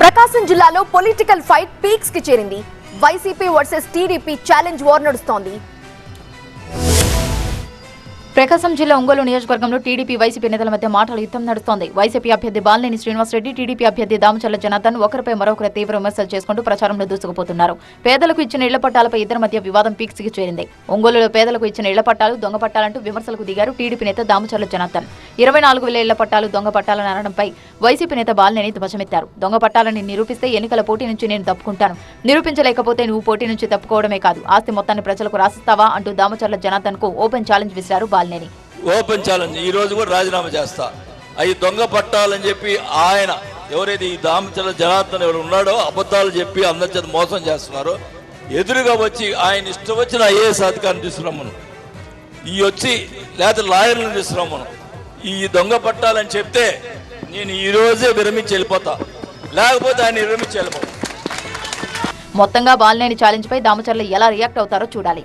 ప్రకాశం జిల్లాలో political fight పీక్స్కి చేరింది. YCP versus TDP challenge war నడుస్తోంది. ప్రకాశం జిల్లా ఒంగోలు నియోజకవర్గంలో టీడీపీ వైసీపీ నేతల మధ్య మాటల యుద్ధం నడుస్తోంది. వైసీపీ అభ్యర్థి బాలినేని శ్రీనివాసరెడ్డి టీడీపీ అభ్యర్థి దామచల్ల జనార్దన్ ఒకరిపై మరొకరు తీవ్ర విమర్శలు చేసుకుంటూ ప్రచారంలో దూసుకుపోతున్నారు. పేదలకు ఇచ్చిన ఇళ్ళ పట్టాలపై ఇద్దరి మధ్య వివాదం పీక్స్కి చేరింది. ఒంగోలులో పేదలకు ఇచ్చిన ఇళ్ళ పట్టాలు దొంగ పట్టాలంటూ విమర్శలకు దిగారు టీడీపీ నేత దామచల్ల జనార్దన్. ఇరవై నాలుగు వేల ఇళ్ళ పట్టాలు దొంగ పట్టాలని అనడంపై వైసీపీ నేత బాలినేని ధ్వజమెత్తారు. దొంగ పట్టాలని నిరూపిస్తే ఎన్నికల పోటీ నుంచి నేను తప్పుకుంటాను. నిరూపించలేకపోతే నువ్వు పోటీ నుంచి తప్పుకోవడమే కాదు. ఆస్తి మొత్తాన్ని ప్రజలకు రాసిస్తావా అంటూ దామచర్ల జనార్దన్కు ఓపెన్ ఛాలెంజ్ విసిరారు బాలినేని. Open challenge. ఈ రోజు కూడా రాజీనామా చేస్తా. అవి దొంగ పట్టాలని చెప్పి ఆయన ఎవరైతే ఈ దామచల జనార్దన్ ఎవరు ఉన్నాడో అబద్ధాలు చెప్పి అందరి చేత మోసం చేస్తున్నారో. ఎదురుగా వచ్చి ఆయన ఇష్టం వచ్చిన ఐఏఎస్ అధికారిని తీసుకురమ్మను. ఈ వచ్చి లేకపోతే లాయర్లను తీసుకురమ్మను. ఈ దొంగ పట్టాలని చెప్తే నేను ఈ రోజే విరమించి వెళ్ళిపోతా. లేకపోతే ఆయన విరమించి వెళ్ళిపోతా మొత్తంగా బాలినేని ఛాలెంజ్ పై దామచర్ల ఎలా రియాక్ట్ అవుతారో చూడాలి.